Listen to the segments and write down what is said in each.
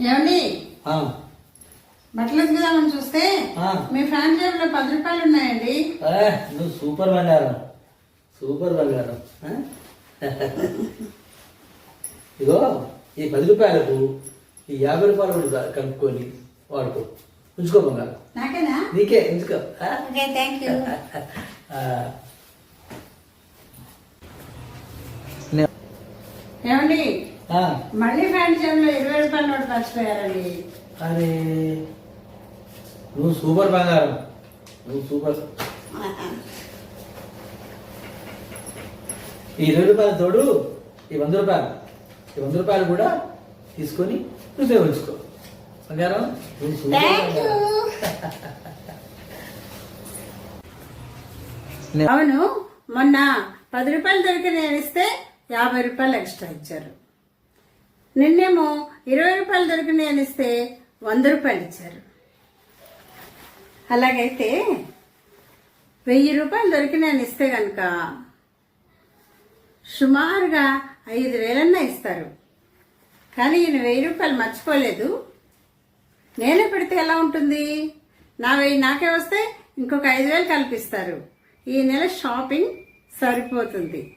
ఏమండి? బట్టలు ఉతుకుదామని చూస్తే. మీ ఫ్యాన్ జేబులో పది రూపాయలు ఉన్నాయండి. నువ్వు సూపర్ బంగారం. సూపర్ బంగారం? ఇగో ఈ పది రూపాయలకు ఈ యాభై రూపాయలు కూడా కలుపుకొని వాడుకో. ఉంచుకో బంగారం. నాకేనా? నీకే ఉంచుకో. Thank you. ఏమండి? మళ్ళీ ఫ్యాన్ జేబులో ఇరవై రూపాయల నోటు మర్చిపోయారండి. అరే నువ్వు సూపర్ బంగారం. నువ్వు సూపర్. ఈ ఇరవై రూపాయల తోడు ఈ వంద రూపాయలు. ఈ వంద రూపాయలు కూడా తీసుకొని నువ్వే ఉంచుకో బంగారం నువ్వు సూపర్. అవును మొన్న పది రూపాయలు దొరికి నేను ఇస్తే యాభై రూపాయలు ఎక్స్ట్రా ఇచ్చారు. నిన్నేమో ఇరవై రూపాయలు దొరికినాయి అని ఇస్తే వంద రూపాయలు ఇచ్చారు. అలాగైతే వెయ్యి రూపాయలు దొరికినాయని ఇస్తే కనుక సుమారుగా ఐదు వేలన్నా ఇస్తారు. కానీ ఈయన వెయ్యి రూపాయలు మర్చిపోలేదు. నేనే పెడితే ఎలా ఉంటుంది? నా వెయ్యి నాకే వస్తే ఇంకొక ఐదు వేలు కల్పిస్తారు. ఈ నెల షాపింగ్ సరిపోతుంది.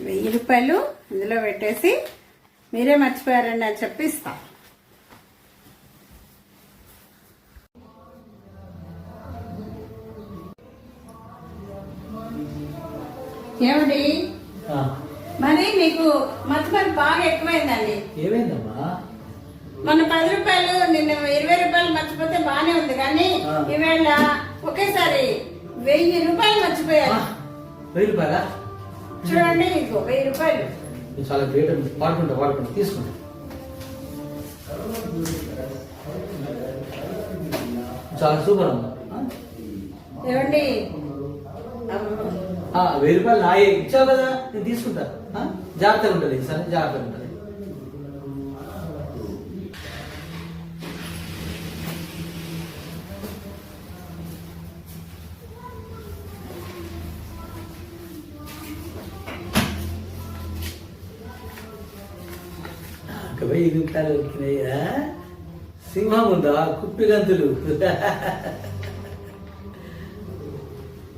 వెయ్యి రూపాయలు ఇందులో పెట్టేసి మీరే మర్చిపోయారండి అని చెప్పి ఇస్తా ఏమిటి ఆ, మరి మీకు మర్చిపోయి బాగా ఎక్కువైందండి. ఏమైందమ్మా? మన పది రూపాయలు నిన్న ఇరవై రూపాయలు మర్చిపోతే బానే ఉంది కానీ. ఈవేళ ఒకేసారి వెయ్యి రూపాయలు మర్చిపోయారు. వెయ్యి రూపాయలా? చూడండి ఇదిగో వెయ్యి రూపాయలు. చాలా గ్రేట్ వాడుకుంటా వాడుకుంటా తీసుకుంటా చాలా సూపర్ అమ్మా? ఏమండి? వెయ్యి రూపాయలు నాయే ఇచ్చావు కదా? నేను తీసుకుంటా? జాగ్రత్తగా ఉంటుంది సరే? జాగ్రత్తగా ఉంటుంది వెయ్యి రూపాయలు దొరికినాయి సింహం ఉందా? కుప్పిగంతులు